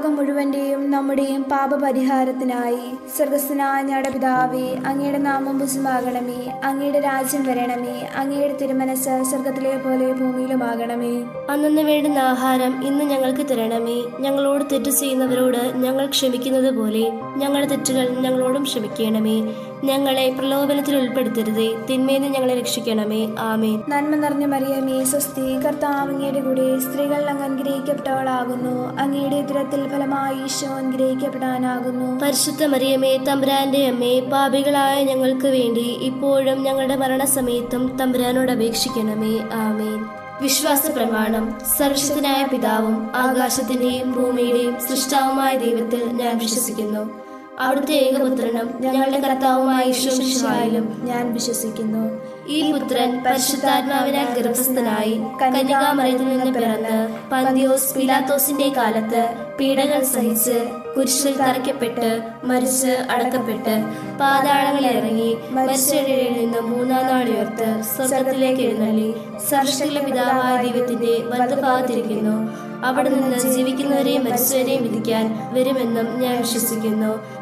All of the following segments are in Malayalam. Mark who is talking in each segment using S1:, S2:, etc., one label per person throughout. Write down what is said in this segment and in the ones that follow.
S1: ലോകം മുഴുവന്റെയും നമ്മുടെയും പാപപരിഹാരത്തിനായി സ്വർഗസ്ഥനായ ഞങ്ങളുടെ പിതാവേ അങ്ങയുടെ നാമം പുസ്തമാകണമേ അങ്ങയുടെ രാജ്യം വരണമേ. അങ്ങയുടെ തിരുമനസ് സ്വർഗത്തിലെ പോലെ ഭൂമിയിലുമാകണമേ.
S2: അന്നു വേണ്ടുന്ന ആഹാരം ഇന്ന് ഞങ്ങൾക്ക് തരണമേ. ഞങ്ങളോട് തെറ്റ് ചെയ്യുന്നവരോട് ഞങ്ങൾ ക്ഷമിക്കുന്നത് പോലെ ഞങ്ങളുടെ തെറ്റുകൾ ഞങ്ങളോടും ക്ഷമിക്കണമേ. ഞങ്ങളെ പ്രലോഭനത്തിൽ ഉൾപ്പെടുത്തരുതേ. തിന്മേന്ന് ഞങ്ങളെ രക്ഷിക്കണമേ. ആമേ
S1: നന്മ നിറഞ്ഞ മറിയമേ സ്വസ്തി കർത്താവ് അങ്ങയുടെ കൂടെ സ്ത്രീകൾ അങ്ങ് അനുഗ്രഹിക്കപ്പെട്ടവളാകുന്നു. അങ്ങയുടെ ഉദരത്തിൽ ഫലമായി ഈശോ അനുഗ്രഹിക്കപ്പെടാനാകുന്നു.
S2: പരിശുദ്ധ മറിയമേ തമ്പുരാന്റെ അമ്മേ പാപികളായ ഞങ്ങൾക്ക് വേണ്ടി ഇപ്പോഴും ഞങ്ങളുടെ മരണസമയത്തും തമ്പുരാനോട് അപേക്ഷിക്കണമേ. ആമേൻ. വിശ്വാസ പ്രമാണം സർവശക്തനായ പിതാവും ആകാശത്തിന്റെയും ഭൂമിയുടെയും സൃഷ്ടാവുമായ ദൈവത്തിൽ ഞാൻ വിശ്വസിക്കുന്നു. അവിടുത്തെ ഏകപുത്രനും ഞങ്ങളുടെ കർത്താവുമായ ഈശ്വരായാലും
S1: ഞാൻ വിശ്വസിക്കുന്നു.
S2: ഈ പുത്രൻ പരിശുദ്ധാത്മാവിനാൽ ഗർഭസ്ഥനായി കന്യകാമറിയത്തിൽ നിന്ന് പിറന്ന് പന്തിയോസ് പിലാത്തോസിന്റെ കാലത്ത് പീഡകൾ സഹിച്ച് കുരിശിൽ തറയ്ക്കപ്പെട്ട് മരിച്ച് അടക്കപ്പെട്ട് പാതാളങ്ങളിൽ ഇറങ്ങി മരിച്ചവരിൽ നിന്ന് മൂന്നാം നാൾ ഉയർത്ത് സ്വർഗത്തിലേക്ക് എഴുന്നള്ളി. സർഷത്തിലെ പിതാവായ ദൈവത്തിന്റെ വലതുഭാഗത്തിരിക്കുന്നു അവിടെ നിന്ന് ജീവിക്കുന്നവരെയും മരിച്ചവരെയും വിധിക്കാൻ വരുമെന്നും ഞാൻ വിശ്വസിക്കുന്നു.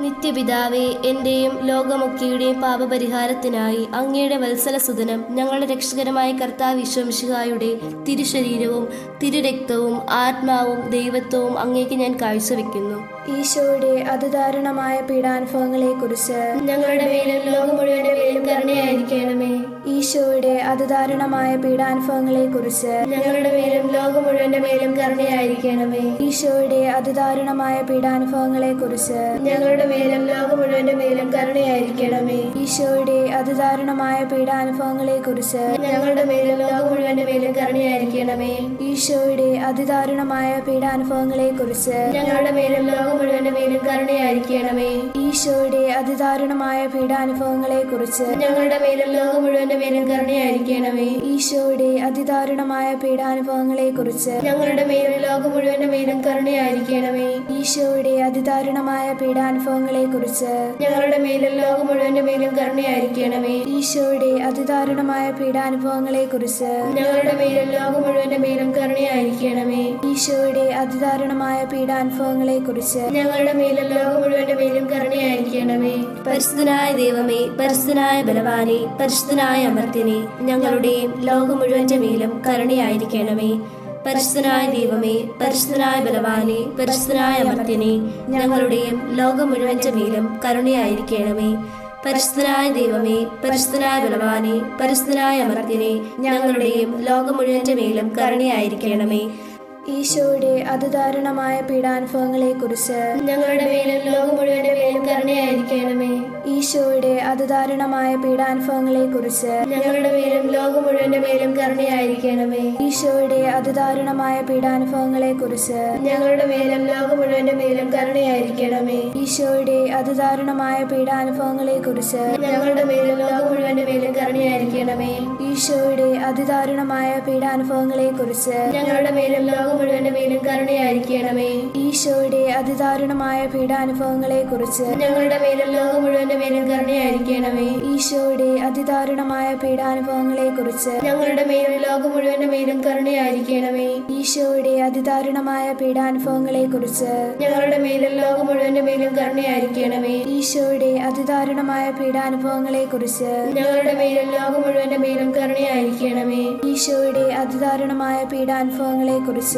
S2: നിത്യപിതാവേ എന്റെയും ലോകമൊക്കെയുടെയും പാപപരിഹാരത്തിനായി അങ്ങയുടെ വത്സലസുതനം ഞങ്ങളുടെ രക്ഷകരമായ കർത്താവ് വിശ്വംശിഹായുടെ തിരുശരീരവും തിരുരക്തവും ആത്മാവും ദൈവത്വവും അങ്ങേക്ക് ഞാൻ കാഴ്ചവെക്കുന്നു.
S1: ഈശോയുടെ അതിദാരുണമായ പീഡാനുഭവങ്ങളെ കുറിച്ച്
S2: ഞങ്ങളുടെ മേലും ലോകം മുഴുവന്റെ മേലും കരുണയായിരിക്കണമേ.
S1: ഈശോയുടെ അതിദാരുണമായ പീഡാനുഭവങ്ങളെ കുറിച്ച്
S2: ഞങ്ങളുടെ മേലും ലോകം മുഴുവന്റെ മേലും കരുണയായിരിക്കണമേ.
S1: ഈശോയുടെ അതിദാരുണമായ പീഡാനുഭവങ്ങളെ കുറിച്ച്
S2: ഞങ്ങളുടെ മേലും ലോകം മുഴുവന്റെ മേലും കരുണയായിരിക്കണമേ.
S1: ഈശോയുടെ അതിദാരുണമായ പീഡാനുഭവങ്ങളെ കുറിച്ച്
S2: ഞങ്ങളുടെ മേലും ലോകം മുഴുവന്റെ മേലും കരുണയായിരിക്കണമേ.
S1: ഈശോയുടെ അതിദാരുണമായ പീഡാനുഭവങ്ങളെ കുറിച്ച്
S2: ഞങ്ങളുടെ മേലും ലോകം മുഴുവന്റെ മേലും കരുണയായിരിക്കണമേ.
S1: ഈശോയുടെ അതിദാരുണമായ പീഡാനുഭവങ്ങളെ കുറിച്ച്
S2: ഞങ്ങളുടെ മേലും ലോകം മുഴുവന്റെ മേലും കരുണയായിരിക്കണമേ.
S1: ഈശോയുടെ അതിദാരുണമായ പീഡാനുഭവങ്ങളെ കുറിച്ച്
S2: ഞങ്ങളുടെ മേലും ലോകം മുഴുവന്റെ മേലും കരുണയായിരിക്കണമേ.
S1: ഈശോയുടെ അതിദാരുണമായ പീഡാനുഭവങ്ങളെ കുറിച്ച്
S2: ഞങ്ങളുടെ മേലും ലോകം മുഴുവന്റെ മേലും കരുണയായിരിക്കണമേ.
S1: ഈശോയുടെ അതിദാരുണമായ പീഡാനുഭവങ്ങളെ കുറിച്ച്
S2: ഞങ്ങളുടെ മേലും ലോകം മുഴുവന്റെ മേലും കരുണയായിരിക്കണമേ.
S1: ഈശോയുടെ അതിദാരുണമായ പീഡാനുഭവങ്ങളെ കുറിച്ച്
S2: ഞങ്ങളുടെ മേലും ലോകം മുഴുവന്റെ മേലും കരുണയായിരിക്കണമേ. പരിശുദ്ധനായ ദൈവമേ പരിശുദ്ധനായ ബലവാനെ പരിശുദ്ധനായ അമർത്തിനെ ഞങ്ങളുടെയും ലോകം മുഴുവന്റെ മേലും കരുണയായിരിക്കണമേ. പരിശുദ്ധനായ ദൈവമേ പരിശുദ്ധനായ ബലവാനെ പരിശുദ്ധനായ അമർത്തിനെ ഞങ്ങളുടെയും ലോകം മുഴുവന്റെ മേലും കരുണയായിരിക്കണമേ. പരിശുദ്ധനായ ദൈവമേ പരിശുദ്ധനായ ബലവാനെ പരിശുദ്ധനായ അമർത്തിനെ ഞങ്ങളുടെയും ലോകം മുഴുവന്റെ മേലും കരുണയായിരിക്കണമേ.
S1: ഈശോയുടെ അതിദാരുണമായ പീഡാനുഭവങ്ങളെ കുറിച്ച്
S2: ഞങ്ങളുടെ മേലും ലോകം മുഴുവന്റെ മേലും കരുണയായിരിക്കണമേ.
S1: ഈശോയുടെ അതിദാരുണമായ പീഡാനുഭവങ്ങളെ കുറിച്ച്
S2: ഞങ്ങളുടെ മേലും ലോകം മുഴുവന്റെ മേലും കരുണയായിരിക്കണമേ.
S1: ഈശോയുടെ അതിദാരുണമായ പീഡാനുഭവങ്ങളെ കുറിച്ച്
S2: ഞങ്ങളുടെ മേലും ലോകം മുഴുവന്റെ മേലും കരുണയായിരിക്കണമേ.
S1: ഈശോയുടെ അതിദാരുണമായ പീഡാനുഭവങ്ങളെ കുറിച്ച്
S2: ഞങ്ങളുടെ മേലും ലോകം മുഴുവന്റെ മേലും കരുണയായിരിക്കണമേ.
S1: ഈശോയുടെ അതിദാരുണമായ പീഡാനുഭവങ്ങളെ കുറിച്ച്
S2: ഞങ്ങളുടെ മേലും ലോകം മുഴുവന്റെ മേലും കരുണയായിരിക്കണമേ.
S1: ഈശോയുടെ അതിദാരുണമായ പീഡാനുഭവങ്ങളെ കുറിച്ച്
S2: ഞങ്ങളുടെ മേലും ലോകം മുഴുവന്റെ മേലും കരുണയായിരിക്കണമേ.
S1: ഈശോയുടെ അതിദാരുണമായ പീഡാനുഭവങ്ങളെ കുറിച്ച്
S2: ഞങ്ങളുടെ മേലും ലോകം മുഴുവന്റെ മേലും കരുണയായിരിക്കണമേ.
S1: ഈശോയുടെ അതിദാരുണമായ പീഡാനുഭവങ്ങളെ കുറിച്ച്
S2: ഞങ്ങളുടെ മേലും ലോകം മുഴുവന്റെ മേലും കരുണയായിരിക്കണമേ.
S1: ഈശോയുടെ അതിദാരുണമായ പീഡാനുഭവങ്ങളെ കുറിച്ച്
S2: ഞങ്ങളുടെ മേലും ലോകം മുഴുവന്റെ മേലും കരുണയായിരിക്കണമേ.
S1: ഈശോയുടെ അതിദാരുണമായ പീഡാനുഭവങ്ങളെ കുറിച്ച്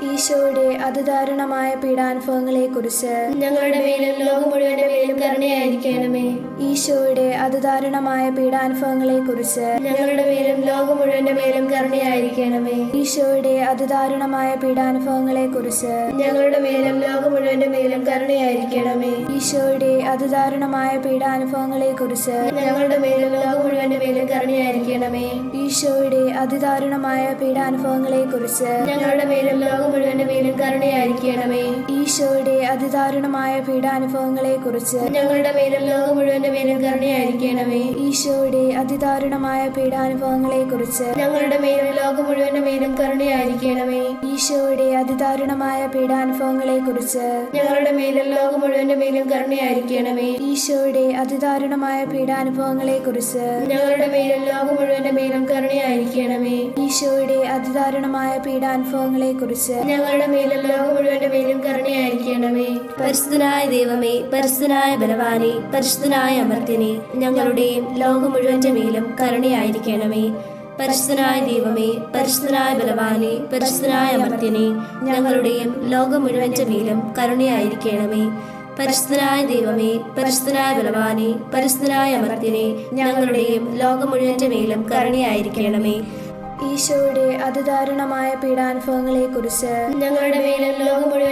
S1: ഈശോയുടെ അതിദാരുണമായ പീഡാനുഭവങ്ങളെക്കുറിച്ച്
S2: ഞങ്ങളുടെ മേലും ലോകം മുഴുവന്റെ മേലും കരുണയായിരിക്കണമേ.
S1: ഈശോയുടെ അതിദാരുണമായ പീഡാനുഭവങ്ങളെക്കുറിച്ച്
S2: ഞങ്ങളുടെ മേലും ലോകം മുഴുവന്റെ മേലും കരുണയായിരിക്കണമേ.
S1: ഈശോയുടെ അതിദാരുണമായ പീഡാനുഭവങ്ങളെക്കുറിച്ച്
S2: ഞങ്ങളുടെ മേലും ലോകം മുഴുവന്റെ മേലും കരുണയായിരിക്കണമേ.
S1: ഈശോയുടെ അതിദാരുണമായ പീഡാനുഭവങ്ങളെക്കുറിച്ച്
S2: ഞങ്ങളുടെ മേലും ലോകം കരുണയായിരിക്കണമേ
S1: ഈശോയുടെ അതിദാരുണമായ പീഡാനുഭവങ്ങളെക്കുറിച്ച്
S2: ഞങ്ങളുടെ മേലും ലോകം മുഴുവന്റെ മേലും കരുണയായിരിക്കണമേ.
S1: ഈശോയുടെ അതിദാരുണമായ പീഡാനുഭവങ്ങളെക്കുറിച്ച്
S2: ഞങ്ങളുടെ മേലും ലോകം മുഴുവന്റെ മേലും കരുണയായിരിക്കണമേ.
S1: ഈശോയുടെ അതിദാരുണമായ പീഡാനുഭവങ്ങളെക്കുറിച്ച്
S2: ഞങ്ങളുടെ മേലും ലോകം മുഴുവന്റെ മേലും കരുണയായിരിക്കണമേ.
S1: ഈശോയുടെ അതിദാരുണമായ പീഡാനുഭവങ്ങളെക്കുറിച്ച്
S2: ഞങ്ങളുടെ മേലും ലോകം മുഴുവന്റെ മേലും കരുണയായിരിക്കണമേ.
S1: ഈശോയുടെ അതിദാരുണമായ പീഡാനുഭവങ്ങളെക്കുറിച്ച്
S2: ഞങ്ങളുടെ മേലും ലോകം മുഴുവന്റെ മേലും കരുണയായിരിക്കണമേ.
S1: ഈശോയുടെ അതിദാരുണമായ പീഡാനുഭവങ്ങളെ കുറിച്ച്
S2: ഞങ്ങളുടെ മേലും ലോകം മുഴുവന്റെ മേലും കരുണയായിരിക്കണമേ. പരിശുദ്ധനായ ദൈവമേ പരിശുദ്ധനായ ബലവാനെ പരിശുദ്ധനായ അമർത്തിനെ ഞങ്ങളുടെയും ലോകം മുഴുവന്റെ മേലും കരുണയായിരിക്കണമേ. പരിശുദ്ധനായ ദൈവമേ പരിശുദ്ധനായ ബലവാനെ പരിശുദ്ധനായ അമർത്തിനെ ഞങ്ങളുടെയും ലോകം മുഴുവന്റെ മേലും കരുണയായിരിക്കണമേ. പരിശുദ്ധനായ ദൈവമേ പരിശുദ്ധനായ ബലവാനെ പരിശുദ്ധനായ അമർത്തിനെ ഞങ്ങളുടെയും ലോകം മുഴുവന്റെ മേലും കരുണയായിരിക്കണമേ.
S1: ഈശോയുടെ അതിദാരുണമായ പീഡാനുഭവങ്ങളെക്കുറിച്ച്
S2: ഞങ്ങളുടെ മേലും ലോകം മുഴുവൻ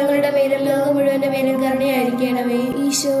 S2: ഞങ്ങളുടെ മേലും ലോകം മുഴുവന്റെ മേലും കരുണയായിരിക്കണമേ.
S1: ഈശോയുടെ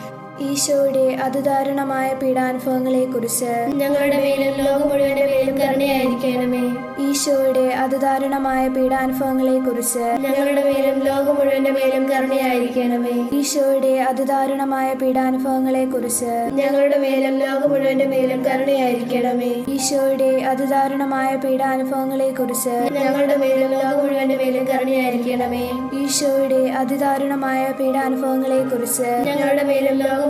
S1: ഈശോയുടെ അതിദാരുണമായ പീഡാനുഭവങ്ങളെക്കുറിച്ച്
S2: ഞങ്ങളുടെ മേലും ലോകം മുഴുവന്റെ മേലും കരുണയായിരിക്കണമേ.
S1: ഈശോയുടെ അതിദാരുണമായ പീഡാനുഭവങ്ങളെക്കുറിച്ച്
S2: ഞങ്ങളുടെ മേലും ലോകം മുഴുവന്റെ മേലും കരുണയായിരിക്കണമേ.
S1: ഈശോയുടെ അതിദാരുണമായ പീഡാനുഭവങ്ങളെക്കുറിച്ച്
S2: ഞങ്ങളുടെ മേലും ലോകം മുഴുവന്റെ മേലും കരുണയായിരിക്കണമേ.
S1: ഈശോയുടെ അതിദാരുണമായ പീഡാനുഭവങ്ങളെക്കുറിച്ച്
S2: ഞങ്ങളുടെ മേലും ലോകം മുഴുവന്റെ മേലും കരുണയായിരിക്കണമേ.
S1: ഈശോയുടെ അതിദാരുണമായ പീഡാനുഭവങ്ങളെക്കുറിച്ച്
S2: ഞങ്ങളുടെ മേലും ലോകം